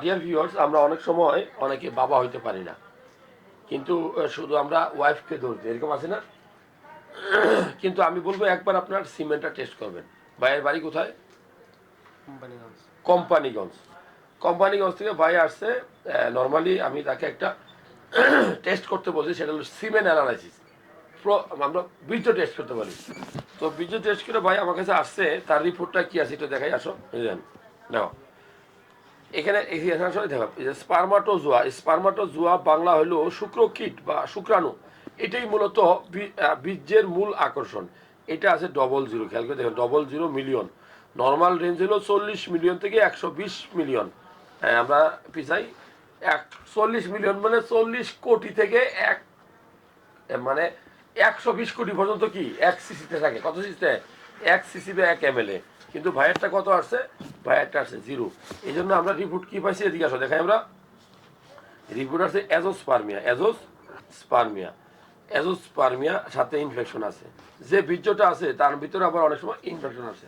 Dear viewers আমরা অনেক সময় অনেকে বাবা হইতে পারি না। কিন্তু শুধু আমরা ওয়াইফকে দোষ দিই এরকম আছে না? কিন্তু আমি বলব একবার আপনার সিমেন্টটা টেস্ট করবেন। ভাইয়ের বাড়ি কোথায়? কোম্পানিগঞ্জ। কোম্পানিগঞ্জ। থেকে ভাই আসছে নর্মালি আমি তাকে একটা টেস্ট করতে বলছি সেটা হলো সিমেন্ট অ্যানালাইসিস আমরা বীর্য টেস্ট করতে পারি। তো বীর্য টেস্ট করে ভাই আমার কাছে আসছে তার রিপোর্টটা কি আছে এটা দেখাই আসো বুঝলেন দেখো এখানে দেখো স্পার্মাটোজোয়া স্পার্মাটোজোয়া বাংলা হলো শুক্রকীট বা শুক্রাণু। এটাই মূলত বীর্যের মূল আকর্ষণ। এটা আছে ডবল জিরো খেয়াল করে দেখো double zero million normal range হলো চল্লিশ মিলিয়ন থেকে একশো বিশ মিলিয়ন হ্যাঁ, আমরা পিছাই এক চল্লিশ মিলিয়ন মানে চল্লিশ কোটি থেকে এক মানে একশো বিশ কোটি পর্যন্ত কি? এক সিসিতে থাকে। কত সিসিতে এক সিসি বা এক এম কিন্তু ভাইয়েরটা কত আসছে? ভাইয়েরটা আসছে জিরো এই জন্য আমরা রিপোর্ট কি পাইছি এদিকে আসো, দেখাই আমরা। রিপোর্ট আছে অ্যাজোস্পার্মিয়া অ্যাজোস স্পার্মিয়া অ্যাজোস্পার্মিয়া সাথে ইনফেকশন আছে। যে বীর্যটা আছে, তার ভিতরে আবার অনেক সময় ইনফেকশন আছে।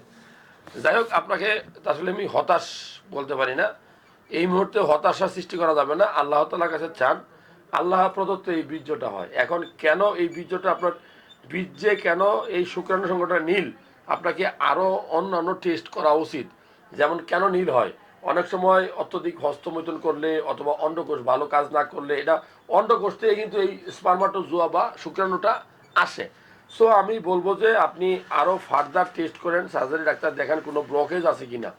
যাই হোক, আপনাকে আসলে আমি হতাশ বলতে পারি না। এই মুহূর্তে হতাশা সৃষ্টি করা যাবে না। আল্লাহ তালার কাছে চান, আল্লাহ প্রদত্ত এই বীর্যটা হয়। এখন কেন এই বীর্যটা আপনার, বীর্যে কেন এই শুক্রাণু সংখ্যাটা নীল? আপনাকে আরও অন্যান্য টেস্ট করা উচিত। যেমন কেন নীল হয়? অনেক সময় অত্যধিক হস্তমৈথুন করলে অথবা অন্ডকোষ ভালো কাজ না করলে এটা অন্ডকোষ থেকে কিন্তু এই স্পার্মাটোজোয়া বা শুক্রাণুটা আসে। সো আমি বলব যে আপনি আরও ফার্দার টেস্ট করেন সার্জারি ডাক্তার দেখেন কোনো ব্লকেজ আছে কিনা।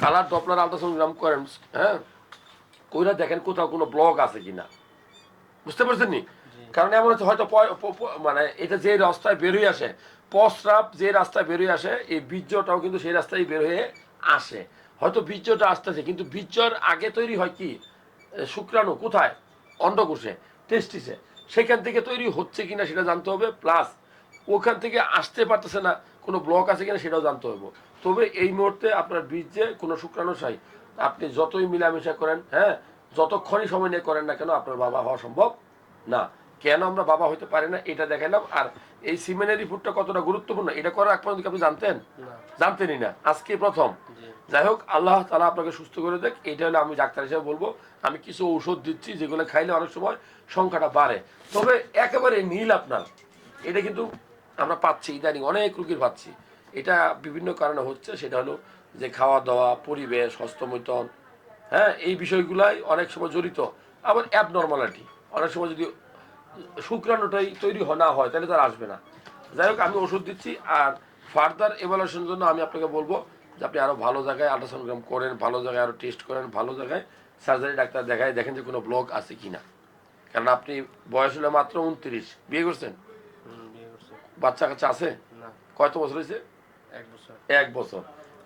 কালার ডপলার আলট্রাসোনোগ্রাম করেন হ্যাঁ? কইরা দেখেন কোথাও কোনো ব্লক আছে কিনা। বুঝতে পারছেন নি? কারণ এমন হচ্ছে হয়তো মানে এটা যে রাস্তায় বেরোয় আসে প্রস্রাব যে রাস্তায় বেরোয় আসে, এই বীর্যটাও কিন্তু সেই রাস্তায় বের হয়ে আসে। হয়তো বীর্যটা আসতেছে, কিন্তু বীর্যর আগে তৈরি হয় কি? শুক্রাণু কোথায়? অন্ডকোষে, টেস্টিসে। সেখান থেকে তৈরি হচ্ছে কিনা সেটা জানতে হবে, প্লাস ওখান থেকে আসতে পারতেছে না, কোনো ব্লক আছে কিনা সেটাও জানতে হবে। তবে এই মুহূর্তে আপনার বীর্যে কোনো শুক্রাণু চাই আপনি যতই মিলামেশা করেন হ্যাঁ যতক্ষণই সময় নিয়ে করেন না কেন, আপনার বাবা হওয়া সম্ভব না। কেন আমরা বাবা হইতে পারি না এটা দেখালাম আর এই সিমেনের রিপোর্টটা কতটা গুরুত্বপূর্ণ এটা করার এক পর্যন্ত আপনি জানতেন? জানতেনই না। আজকে প্রথম। যাই হোক আল্লাহ তালা আপনাকে সুস্থ করে দেখ। এটা হলো আমি ডাক্তার হিসেবে বলব আমি কিছু ঔষধ দিচ্ছি যেগুলো খাইলে অনেক সময় সংখ্যাটা বাড়ে। তবে একেবারে নীল আপনার। এটা কিন্তু আমরা পাচ্ছি ইদানিং অনেক রুগীর পাচ্ছি। এটা বিভিন্ন কারণে হচ্ছে সেটা হলো যে খাওয়া দাওয়া পরিবেশ হস্তমৈথন হ্যাঁ এই বিষয়গুলাই অনেক সময় জড়িত। আবার অ্যাবনর্মালিটি অনেক সময় যদি শুক্রাণুটাই তৈরি না হয় তাহলে তার আসবে না। যাই হোক আমি ওষুধ দিচ্ছি আর ফার্দার এভালুয়েশনের জন্য আমি আপনাকে বলব যে আপনি আরও ভালো জায়গায় আল্ট্রাসাউন্ডগ্রাম করেন ভালো জায়গায় আরও টেস্ট করেন ভালো জায়গায় সার্জারি ডাক্তার দেখায় দেখেন যে কোনো ব্লক আছে কি না কারণ আপনি বয়স হলো মাত্র উনত্রিশ। বিয়ে করছেন? বাচ্চা কাচ্চা আছে? কত বছর হয়েছে? এক বছর। এক বছর।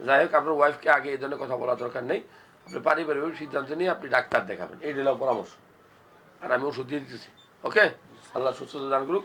যাই হোক আপনার ওয়াইফকে আগে এই ধরনের কথা বলার দরকার নেই। আপনি পারিবারিক সিদ্ধান্ত নিয়ে আপনি ডাক্তার দেখাবেন। এই দিলাম পরামর্শ। আর আমি ওষুধ দিয়ে দিতেছি। ওকে আল্লাহ সুস্থতা দান করুক